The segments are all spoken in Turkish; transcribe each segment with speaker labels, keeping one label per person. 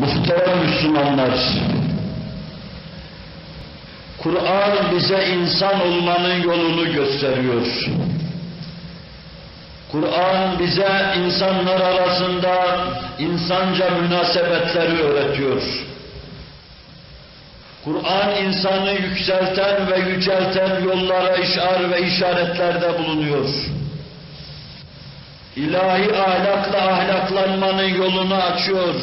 Speaker 1: Muhterem Müslümanlar, Kur'an bize insan olmanın yolunu gösteriyor. Kur'an bize insanlar arasında insanca münasebetleri öğretiyor. Kur'an insanı yükselten ve yücelten yollara işar ve işaretlerde bulunuyor. İlahi ahlakla ahlaklanmanın yolunu açıyor.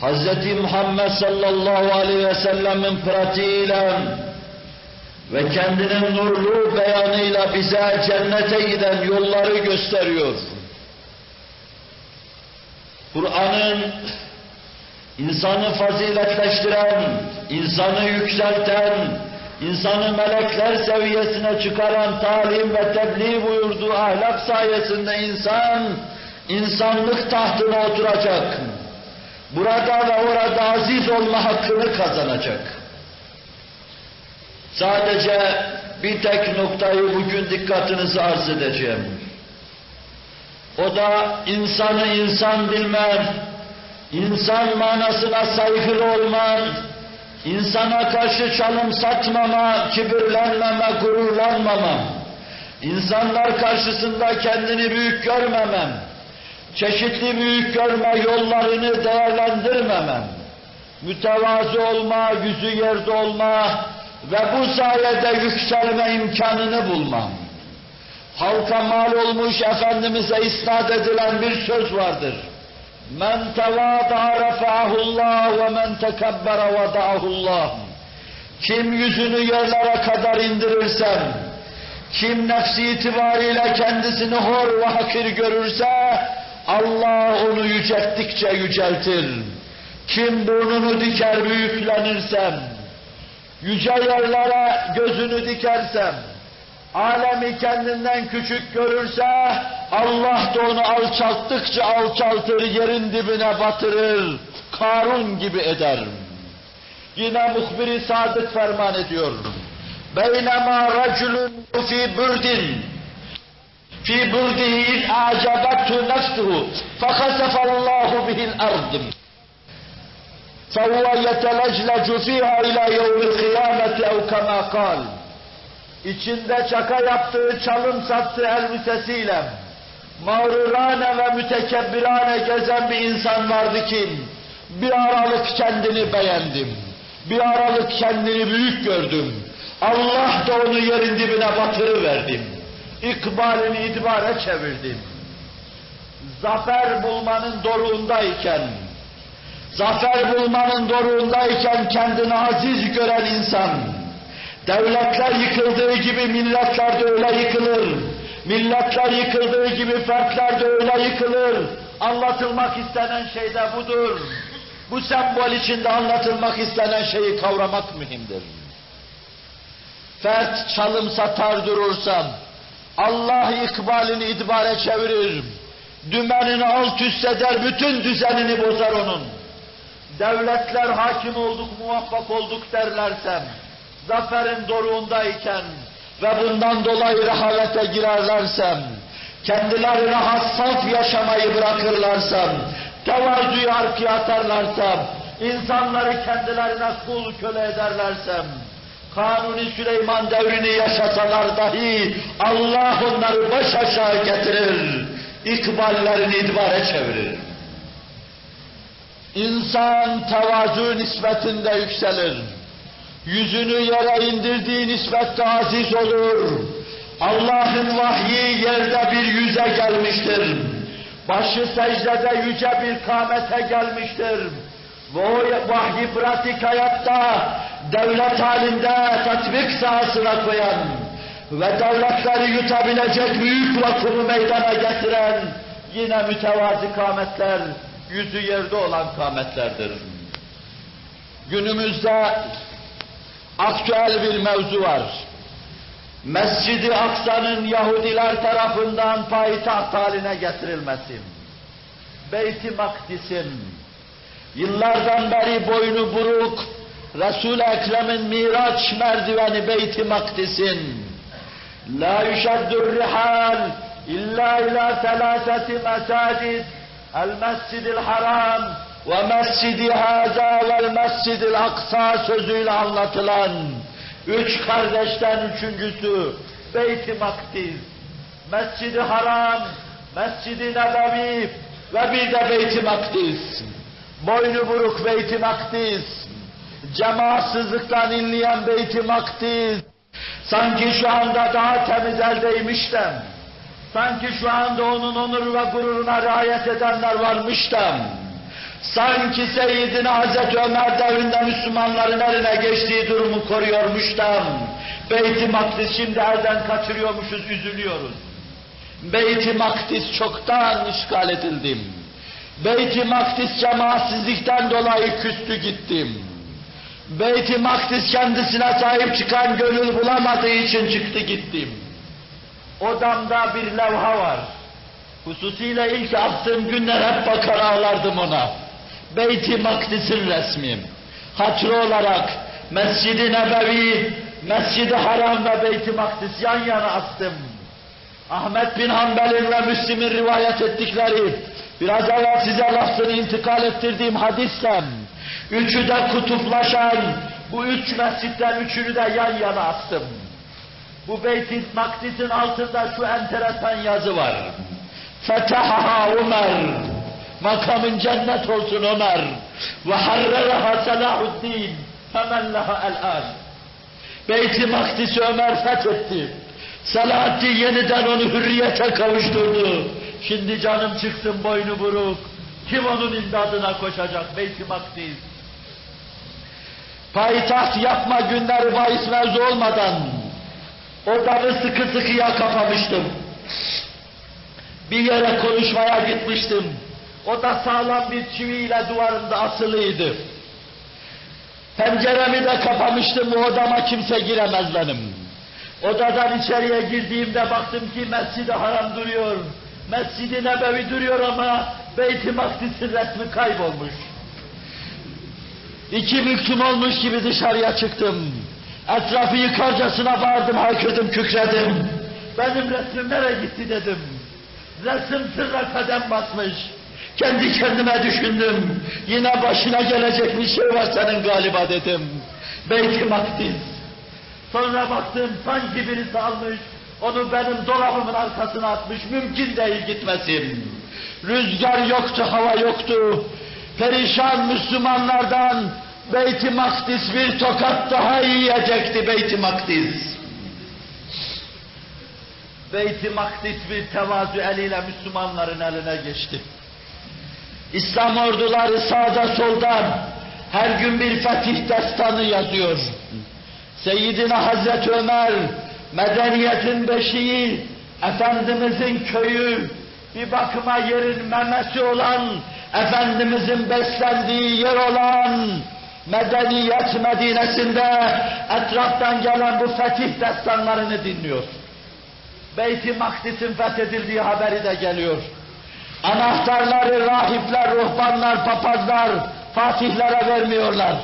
Speaker 1: Hz. Muhammed sallallahu aleyhi ve sellemin pratiğiyle ve kendinin nurlu beyanıyla bize cennete giden yolları gösteriyor. Kur'an'ın insanı faziletleştiren, insanı yükselten, insanı melekler seviyesine çıkaran talim ve tebliğ buyurduğu ahlak sayesinde insan, insanlık tahtına oturacak. Burada ve orada aziz olma hakkını kazanacak. Sadece bir tek noktayı bugün dikkatinizi arz edeceğim. O da insanı insan bilmen, insan manasına saygılı olman, insana karşı çalım satmama, kibirlenmeme, gururlanmama, insanlar karşısında kendini büyük görmemem, çeşitli büyük görme yollarını değerlendirmemem, mütevazı olma, yüzü yerde olma ve bu sayede yükselme imkanını bulmam. Halka mal olmuş Efendimiz'e isnat edilen bir söz vardır. Men tevâdâ refâhullâh ve men tekebbere vedâhullâh. Kim yüzünü yerlere kadar indirirsem, kim nefsi itibariyle kendisini hor ve hakir görürse, Allah onu yücelttikçe yüceltir. Kim burnunu diker büyüklenirsem, yüce yerlere gözünü dikersem, alemi kendinden küçük görürse, Allah da onu alçalttıkça alçaltır, yerin dibine batırır, Karun gibi eder. Yine muhbiri sadık ferman ediyor. Beynema raculun fi burdin fi burdihi in a'cabathu nefsuhu fakasefallahu bihil ard. فهو يتلجلج فيها إلى يوم القيامة أو كما قال içinde çaka yaptığı çalım sattığı elbisesiyle mağrurane ve mütekebbirane gezen bir insan vardı ki bir aralık kendini beğendim. Bir aralık kendini büyük gördüm. Allah da onu yerin dibine batırıverdim. İkbalini itibare çevirdim. Zafer bulmanın doruğundayken, zafer bulmanın doruğundayken kendini aziz gören insan, devletler yıkıldığı gibi milletler de öyle yıkılır. Milletler yıkıldığı gibi fertler de öyle yıkılır. Anlatılmak istenen şey de budur. Bu sembol içinde anlatılmak istenen şeyi kavramak mühimdir. Fert çalım satar durursam, Allah ikbalini idbare çevirir. Dümenini alt üst eder, bütün düzenini bozar onun. Devletler hakim olduk, muvaffak olduk derlersem, zaferin doruğundayken ve bundan dolayı rehavete girerlersem, kendilerine hassas yaşamayı bırakırlarsam, tevazuyu arkaya atarlarsam, insanları kendilerine kul köle ederlersem, Kanuni Süleyman devrini yaşasalar dahi Allah onları baş aşağı getirir, ikballerini idbare çevirir. İnsan tevazu nispetinde yükselir. Yüzünü yere indirdiği nispette aziz olur. Allah'ın vahyi yerde bir yüze gelmiştir. Başı secdede yüce bir kâmete gelmiştir. Ve o vahyi pratik hayatta devlet halinde tatbik sahasına koyan ve devletleri yutabilecek büyük vakumu meydana getiren yine mütevazi kâmetler, yüzü yerde olan kâmetlerdir. Günümüzde aktüel bir mevzu var. Mescid-i Aksa'nın Yahudiler tarafından payitaht haline getirilmesi. Beyt-i Makdis'in yıllardan beri boynu buruk Resul-i Ekrem'in Miraç merdiveni Beyt-i Makdis'in. La yüşeddur rihal illa ila selaseti mesacid El Mescidil Haram ve Mescidi Haza ve Mescidil Aksa sözüyle anlatılan üç kardeşten üçüncüsü Beyt-i Makdis, Mescidi Haram, Mescidi Nebevi ve bir de Beyt-i Makdis. Boynu buruk Beyt-i Makdis, cemaatsızlıktan inleyen Beyt-i Makdis, sanki şu anda daha temiz eldeymiştem, sanki şu anda onun onur ve gururuna riayet edenler varmıştem, sanki Seyyidina Hazreti Ömer devrinde Müslümanların eline geçtiği durumu koruyormuştam, Beyt-i Makdis şimdi elden kaçırıyormuşuz, üzülüyoruz. Beyt-i Makdis çoktan işgal edildim. Beyt-i Makdis cemaatsizlikten dolayı küstü gittim. Beyt-i Makdis kendisine sahip çıkan gönül bulamadığı için çıktı gittim. Odamda bir levha var. Hususiyle ilk attığım günler hep bakar ağlardım ona. Beyt-i Makdis'in resmi. Hatırı olarak Mescid-i Nebevi, Mescid-i Haram ve Beyt-i Makdis yan yana astım. Ahmet bin Hanbel'in ve Müslim'in rivayet ettikleri, biraz evvel size lafzını intikal ettirdiğim hadisle, üçü de kutuplaşan, bu üç mescitten üçünü de yan yana astım. Bu Beyt-i Makdis'in altında şu enteresan yazı var. Fetahaha Ömer, makamın cennet olsun Ömer, ve harreraha Selahuddin, femen laha el-an. Beyt-i Ömer fethetti. Selahaddin yeniden onu hürriyete kavuşturdu. Şimdi canım çıksın boynu buruk. Kim onun imdadına koşacak Beyt-i Makdis? Payitaht yapma günleri bahis mevzu olmadan odamı sıkı sıkıya kapamıştım. Bir yere konuşmaya gitmiştim. O da sağlam bir çiviyle duvarında asılıydı. Penceremi de kapamıştım, bu odama kimse giremez benim. Odadan içeriye girdiğimde baktım ki Mescid-i Haram duruyor, Mescid-i Nebevi duruyor ama Beyt-i Makdis'in resmi kaybolmuş. İki büktüm olmuş gibi dışarıya çıktım. Etrafı yıkarcasına bağırdım, haykırdım, kükredim. Benim resmim nereye gitti dedim. Resim sırra kadem basmış. Kendi kendime düşündüm. Yine başına gelecek bir şey var senin galiba dedim. Beyt-i. Sonra baktım sanki birisi almış, onu benim dolabımın arkasına atmış, mümkün değil gitmesin. Rüzgar yoktu, hava yoktu. Perişan Müslümanlardan Beyt-i Makdis bir tokat daha yiyecekti Beyt-i Makdis. Beyt-i Makdis bir tevazu eliyle Müslümanların eline geçti. İslam orduları sağda soldan her gün bir fetih destanı yazıyor. Seyyidina Hazreti Ömer, medeniyetin beşiği, Efendimizin köyü, bir bakıma yerin memesi olan, Efendimizin beslendiği yer olan, medeniyet Medine'sinde etraftan gelen bu fetih destanlarını dinliyor. Beyt-i Makdis'in fethedildiği haberi de geliyor. Anahtarları rahipler, ruhbanlar, papazlar, fatihlere vermiyorlar.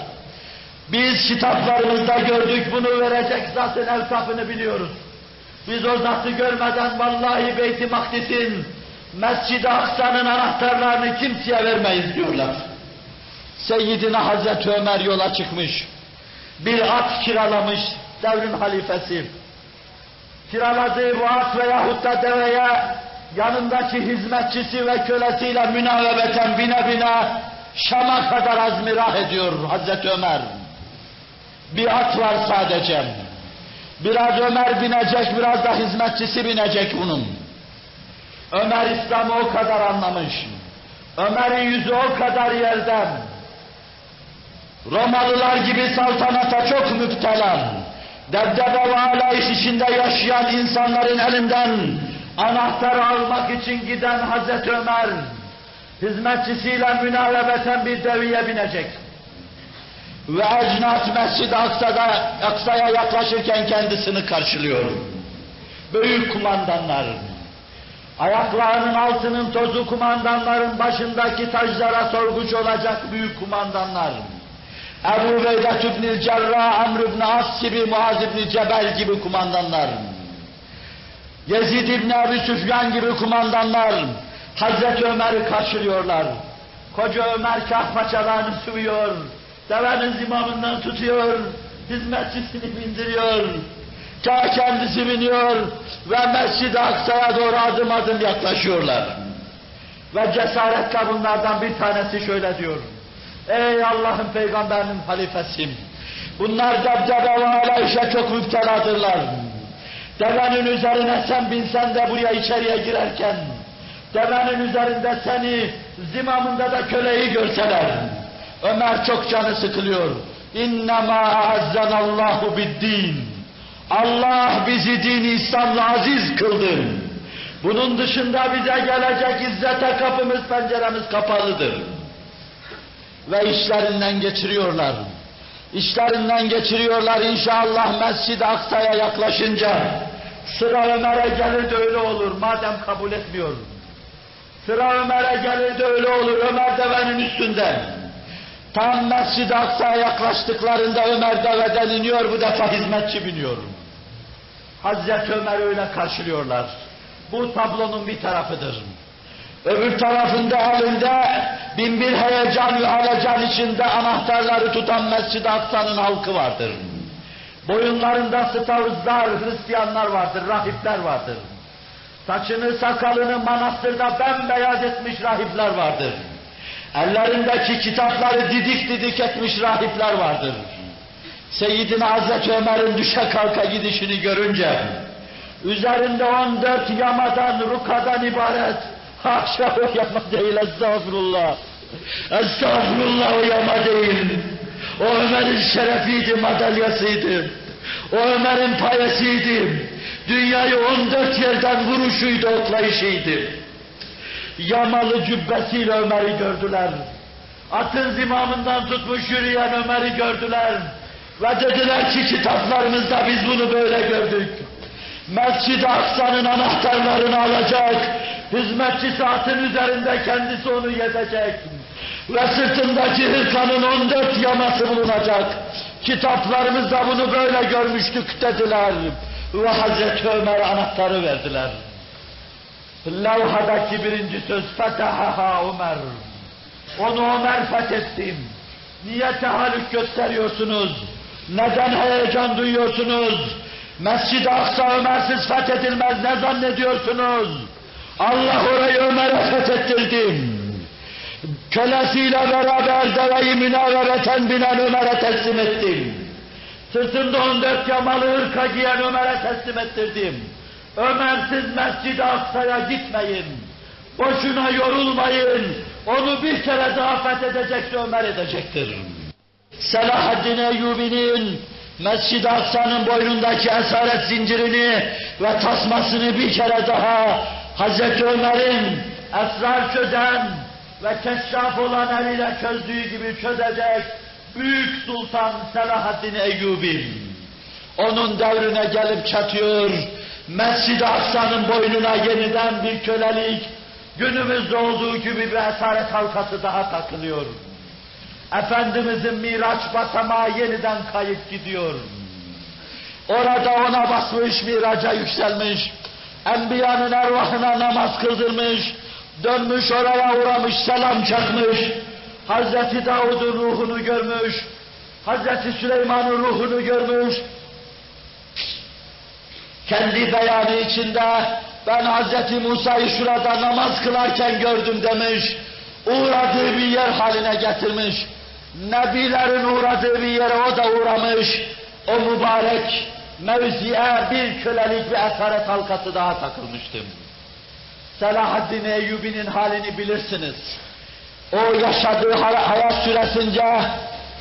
Speaker 1: Biz kitaplarımızda gördük bunu verecek zatın evsafını biliyoruz. Biz o zatı görmeden vallahi Beyt-i Makdis'in, Mescid-i Aksa'nın anahtarlarını kimseye vermeyiz diyorlar. Seyyidina Hazreti Ömer yola çıkmış. Bir at kiralamış devrin halifesi. Kiraladığı bu at veyahut da deveye yanındaki hizmetçisi ve kölesiyle münavebeten bine bine Şam'a kadar azmirah ediyor Hazreti Ömer. Bir at var sadece. Biraz Ömer binecek, biraz da hizmetçisi binecek bunun. Ömer İslam'ı o kadar anlamış. Ömer'in yüzü o kadar yerden. Romalılar gibi saltanata çok müptelan. Debdebe ve alayış içinde yaşayan insanların elinden anahtarı almak için giden Hazreti Ömer, hizmetçisiyle münavebeten bir deviye binecek. Ve Ecnat Mescid-i Aksa'da, Aksa'ya yaklaşırken kendisini karşılıyor. Büyük kumandanlar, ayaklarının altının tozu kumandanların başındaki taclara sorguç olacak büyük kumandanlar. Ebu Beydet İbn-i Cerrah, Amr ibn As gibi, Muaz ibn Cebel gibi kumandanlar. Yezid İbn Abi Süfyan gibi kumandanlar, Hazreti Ömer'i karşılıyorlar. Koca Ömer kah paçalarını sıvıyor, devenin zimamından tutuyor, hizmetçisini bindiriyor. Kah kendisi biniyor ve Mescid-i Aksa'ya doğru adım adım yaklaşıyorlar. Ve cesaretle bunlardan bir tanesi şöyle diyor. Ey Allah'ın peygamberinin halifesim. Bunlar debdebe ve alayişe çok müpteladırlar. Devenin üzerine sen binsen de buraya içeriye girerken, devenin üzerinde seni, zimamında da köleyi görseler. Ömer çok canı sıkılıyor. İnnemâ a'azzanallahu bid-din. Allah bizi din İslam'la aziz kıldı. Bunun dışında bize gelecek izzete kapımız penceremiz kapalıdır. Ve işlerinden geçiriyorlar. İşlerinden geçiriyorlar inşallah Mescid-i Aksa'ya yaklaşınca. Sıra Ömer'e gelir de öyle olur madem kabul etmiyor. Sıra Ömer'e gelir de öyle olur Ömer devenin üstünde. Tam Mescid-i Aksa'ya yaklaştıklarında Ömer deveden iniyor bu defa hizmetçi biniyor. Hazreti Ömer öyle karşılıyorlar. Bu tablonun bir tarafıdır. Öbür tarafında elinde bin bir heyecan ve halecan içinde anahtarları tutan Mescid-i Aksa'nın halkı vardır. Boyunlarında stavuzlar, Hristiyanlar vardır, rahipler vardır. Saçını, sakalını manastırda bembeyaz etmiş rahipler vardır. Ellerindeki kitapları didik didik etmiş rahipler vardır. Seyyidina Hazreti Ömer'in düşe kalka gidişini görünce, üzerinde 14 yamadan, rukadan ibaret, haşa o yama değil, estağfurullah. Estağfurullah o yama değil. O Ömer'in şerefiydi, madalyasıydı. O Ömer'in payesiydi. Dünyayı 14 yerden vuruşuydu, oklayışıydı. Yamalı cübbesiyle Ömer'i gördüler. Atın zimamından tutmuş yürüyen Ömer'i gördüler. Ve dediler ki kitaplarımızda biz bunu böyle gördük. Mescid-i Aksa'nın anahtarlarını alacak, hizmetçisi atın üzerinde kendisi onu yedecek. Ve sırtındaki hırkanın 14 yaması bulunacak. Kitaplarımızda bunu böyle görmüştük dediler. Ve Hazreti Ömer anahtarı verdiler. Levhadaki birinci söz Fetahaha Ömer. Onu Ömer fethettim. Niye tehallük gösteriyorsunuz? Neden heyecan duyuyorsunuz? Mescid-i Aksa Ömersiz fethedilmez ne zannediyorsunuz? Allah orayı Ömer'e fethettirdim. Kölesiyle beraber deveyi münavereten binen Ömer'e teslim ettim. Sırtında 14 yamalı hırka giyen Ömer'e teslim ettirdim. Ömersiz Mescid-i Aksa'ya gitmeyin. Boşuna yorulmayın. Onu bir kere daha fethedecekse Ömer edecektir. Selahaddin Eyyubi'nin Mescid-i Aksa'nın boynundaki esaret zincirini ve tasmasını bir kere daha Hazreti Ömer'in esrar çözen ve keşraf olan eliyle çözdüğü gibi çözecek Büyük Sultan Selahaddin Eyyubi. Onun devrine gelip çatıyor, Mescid-i Aksa'nın boynuna yeniden bir kölelik, günümüzde olduğu gibi bir esaret halkası daha takılıyor. Efendimizin Miraç basamağı yeniden kayıp gidiyor. Orada ona basmış, miraca yükselmiş. Enbiyanın ervahına namaz kıldırmış. Dönmüş oraya uğramış, selam çakmış. Hazreti Davud'un ruhunu görmüş. Hazreti Süleyman'ın ruhunu görmüş. Kendi beyanı içinde ben Hazreti Musa'yı şurada namaz kılarken gördüm demiş. Uğradığı bir yer haline getirmiş. Nebilerin uğradığı bir yere o da uğramış. O mübarek mevziye bir kölelik bir esaret halkası daha takılmıştım. Selahaddin Eyyubi'nin halini bilirsiniz. O yaşadığı hayat süresince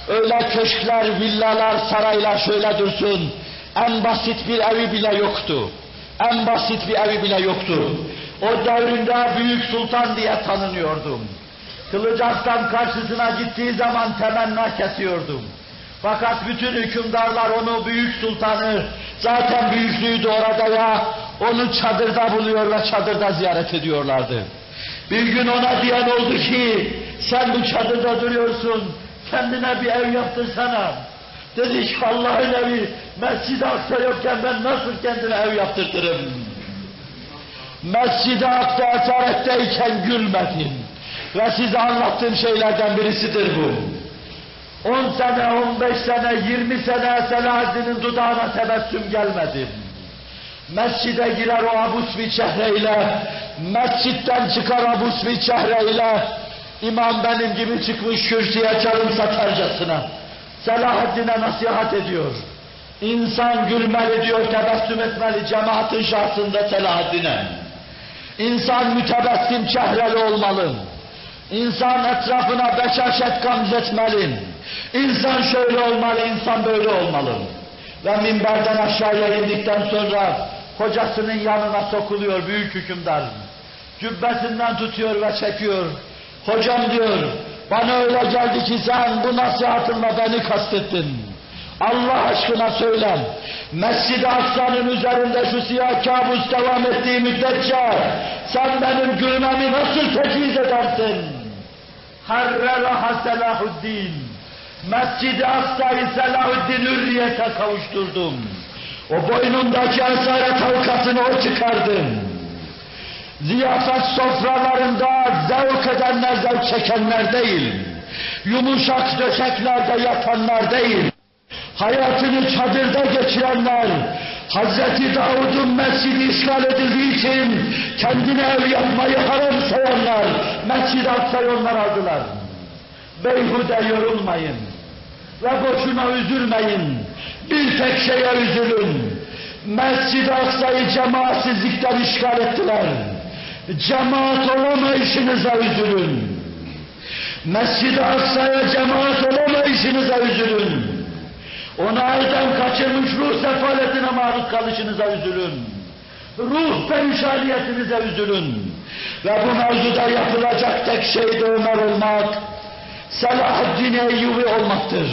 Speaker 1: öyle köşkler, villalar, saraylar şöyle dursun. En basit bir evi bile yoktu. En basit bir evi bile yoktu. O devrinde Büyük Sultan diye tanınıyordum. Kılıç Arslan karşısına gittiği zaman temenna kesiyordum. Fakat bütün hükümdarlar onu büyük sultanı, zaten büyüklüğüydü orada ya, onu çadırda buluyor ve çadırda ziyaret ediyorlardı. Bir gün ona diyen oldu ki, sen bu çadırda duruyorsun, kendine bir ev yaptırsana. Dedi ki Allah'ın evi, Mescid-i Aksa yokken ben nasıl kendime ev yaptırtırım? Mescid-i Aksa esaretteyken gülmedin. Ve size anlattığım şeylerden birisidir bu. 10 sene, 15 sene, 20 sene Selahaddin'in dudağına tebessüm gelmedi. Mescide girer o abus bir çehreyle, mescitten çıkar abus bir çehreyle, imam benim gibi çıkmış kürsüye çalım satarcasına. Selahaddin'e nasihat ediyor. İnsan gülmeli diyor, tebessüm etmeli cemaatin şahsında Selahaddin'e. İnsan mütebessim çehreli olmalı. İnsan etrafına beşaşet gamzetmeli. İnsan şöyle olmalı, insan böyle olmalı. Ve minberden aşağıya indikten sonra hocasının yanına sokuluyor büyük hükümdar. Cübbesinden tutuyor ve çekiyor. Hocam diyor, bana öyle geldi ki sen bu nasihatınla beni kastettin. Allah aşkına söyle, Mescid-i Aksa'nın üzerinde şu siyah kabus devam ettiği müddetçe sen benim gülmemi nasıl tekiz edersin? Harreraha Selahuddin. Mescid-i Aksa'yı Selahuddin hürriyete kavuşturdum. O boynundaki esaret halkasını o çıkardı. Ziyafet sofralarında zevk edenler, zevk çekenler değil. Yumuşak döşeklerde yatanlar değil. Hayatını çadırda geçirenler, Hazreti Davud'un mescidi işgal edildiği için kendine ev yapmayı haram sayanlar, Mescid-i Aksa'yı aldılar. Beyhude yorulmayın ve boşuna üzülmeyin. Bir tek şeye üzülün. Mescid-i Aksa'yı cemaatsizlikten işgal ettiler. Cemaat olamayışınıza üzülün. Mescid-i Aksa'ya cemaat olamayışınıza üzülün. Onu elden kaçırmış ruh sefaletine maruz kalışınıza üzülün. Ruh perişaniyetinize üzülün. Ve bu mevzuda yapılacak tek şey de Ömer olmak, Selahaddin Eyyubi olmaktır.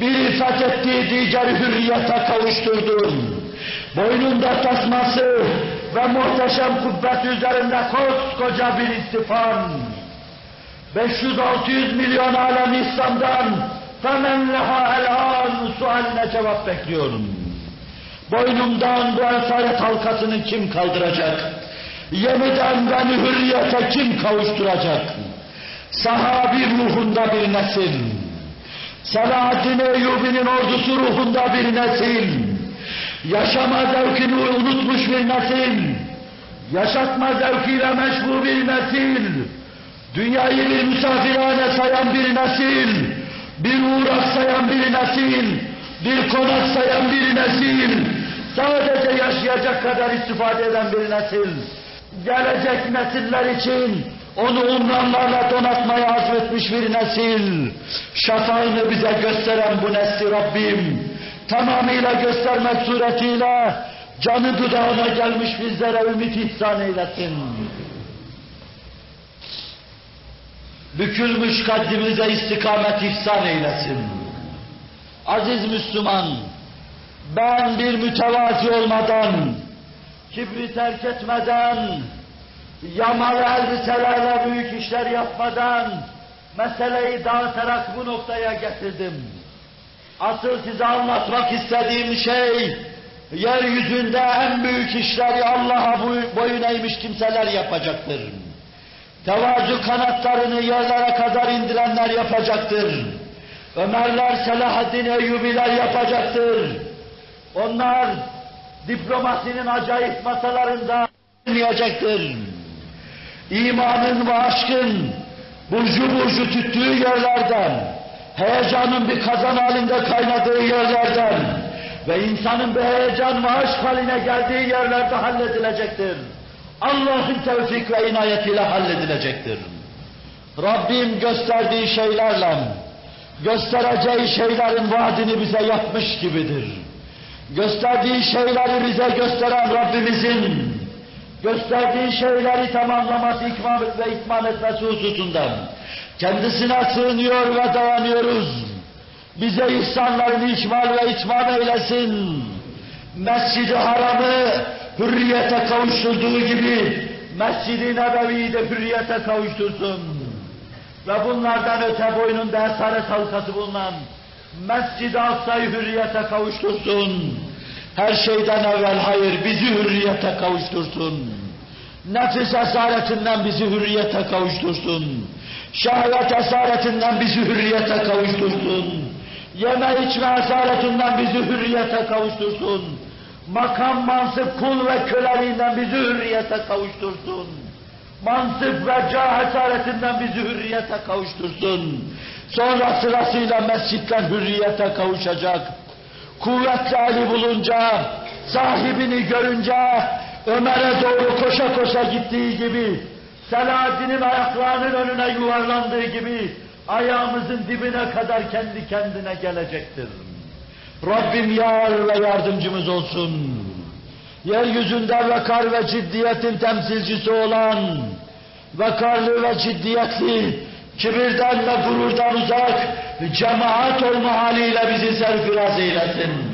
Speaker 1: Biri fethettiği diğeri hürriyete kavuşturdun. Boynunda tasması ve muhteşem kubbet üzerinde koskoca bir istifan. 500-600 milyon alem İslam'dan فَمَنْ لَهَا الْآنُ sualine cevap bekliyorum. Boynumdan bu esaret halkasını kim kaldıracak? Yeniden beni hürriyete kim kavuşturacak? Sahabi ruhunda bir nesil. Selahaddin Eyyubi'nin ordusu ruhunda bir nesil. Yaşama zevkini unutmuş bir nesil. Yaşatma zevkiyle meşbu bir nesil. Dünyayı bir misafirhane sayan bir nesil. bir uğrak sayan bir nesil. Bir konak sayan bir nesil. Sadece yaşayacak kadar istifade eden bir nesil. Gelecek nesiller için onu umranlarla donatmaya azmetmiş bir nesil. Şafağını bize gösteren bu nesli Rabbim tamamıyla göstermek suretiyle canı dudağına gelmiş bizlere ümit ihsan eylesin. Bükülmüş kaddimize istikamet ihsan eylesin. Aziz Müslüman, ben bir mütevazi olmadan, kibri terk etmeden, yamalı elbiselerle büyük işler yapmadan, meseleyi dağıtarak bu noktaya getirdim. Asıl size anlatmak istediğim şey, yeryüzünde en büyük işleri Allah'a boyun eğmiş kimseler yapacaktır. Tevazu kanatlarını yerlere kadar indirenler yapacaktır. Ömerler, Selahaddin Eyyubiler yapacaktır. Onlar diplomasinin acayip masalarında olmayacaktır. İmanın ve aşkın burcu burcu tüttüğü yerlerden, heyecanın bir kazan halinde kaynadığı yerlerden ve insanın bir heyecan ve aşk haline geldiği yerlerde halledilecektir. Allah'ın tevfik ve inayetiyle halledilecektir. Rabbim gösterdiği şeylerle, göstereceği şeylerin vaadini bize yapmış gibidir. Gösterdiği şeyleri bize gösteren Rabbimizin, gösterdiği şeyleri tamamlaması, ikmal ve ikmal etmesi hususundan kendisine sığınıyor ve dayanıyoruz. Bize ihsanlarını ikmal ve itmam eylesin. Mescid-i Haram'ı hürriyete kavuşturduğu gibi Mescid-i Nebevi'yi de hürriyete kavuştursun. Ve bunlardan öte boynunda esaret halkası bulunan Mescid-i Aksa'yı hürriyete kavuştursun. Her şeyden evvel hayır bizi hürriyete kavuştursun. Nefis esaretinden bizi hürriyete kavuştursun. Şehvet esaretinden bizi hürriyete kavuştursun. Yeme içme esaretinden bizi hürriyete kavuştursun. Makam, mansıp, kul ve köleliğinden bizi hürriyete kavuştursun. Mansıp ve cah esaretinden bizi hürriyete kavuştursun. Sonra sırasıyla mescitten hürriyete kavuşacak. Kuvvetli Ali bulunca, sahibini görünce, Ömer'e doğru koşa koşa gittiği gibi, Selahaddin'in ayaklarının önüne yuvarlandığı gibi, ayağımızın dibine kadar kendi kendine gelecektir. Rabbim yar ve yardımcımız olsun. Yeryüzünde vekar ve ciddiyetin temsilcisi olan, vekarlı ve ciddiyetli, kibirden ve gururdan uzak, cemaat olma haliyle bizi serfiraz eylesin.